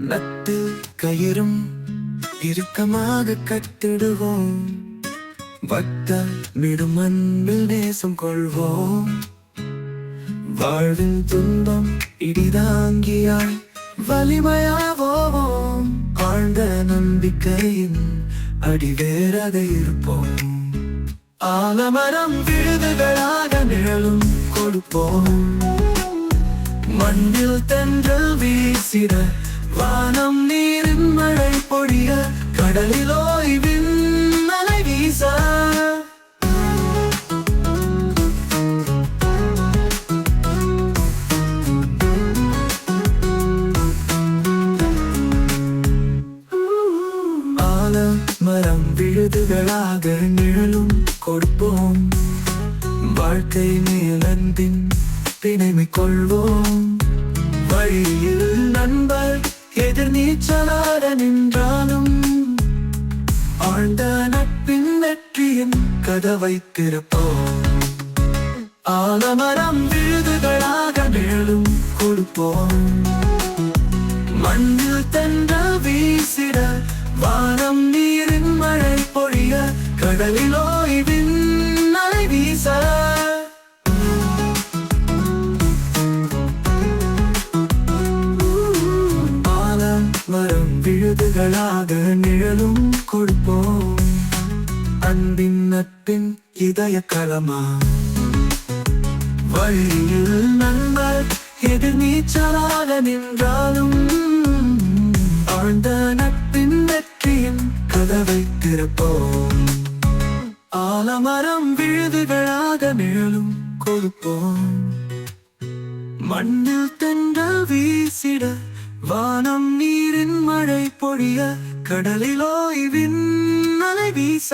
நத்து கயிறும் இறுக்கமாக கட்டிடுவோம். வத்த விடும் அன்பில் நேசம் கொள்வோம். வாழ்வில் துன்பம் இடிதாங்கியாய் வலிமையாவோம் ஆழ்ந்த நம்பிக்கையின் அடிவேராக இருப்போம். ஆலமரம் விழுதுகளாக நிழலும் கொடுப்போம். மண்ணில் தென்றல் வீசிட வானம் நீரின் மழை பொழிய கடலில் ஓய்வின் மலை வீச. மரம் விழுதுகளாக நிழலும் கொடுப்போம். வாழ்க்கை மேலந்தின் பிணைமை கொள்வோம். வழியில் நண்பர் எதிர் நீச்சலாட நின்றாலும் ஆழ்ந்த நட்பின் வெற்றியின் கதவை திறப்போம். ஆலமரம் விழுதுகளாக மேலும் கொடுப்போம் மண்ணில் தென்ற வீசிட வானம் நீரின் மழை பொழிய கடலிலோ விழுதுகளாக நிழலும் கொடுப்போம். அன்பின் நட்பின் இதய களமா வழியில் நண்பர் எதிர் நீச்சலாக நின்றாலும் ஆழ்ந்த நட்பின் வெற்றியின் கதவை திறப்போம். ஆலமரம் விழுதுகளாக நிழலும் கொடுப்போம். மண்ணில் தென்றல் வீசிட வானம் நீரின் மழை பொழிய கடலில் ஓய்வின் அலை வீச.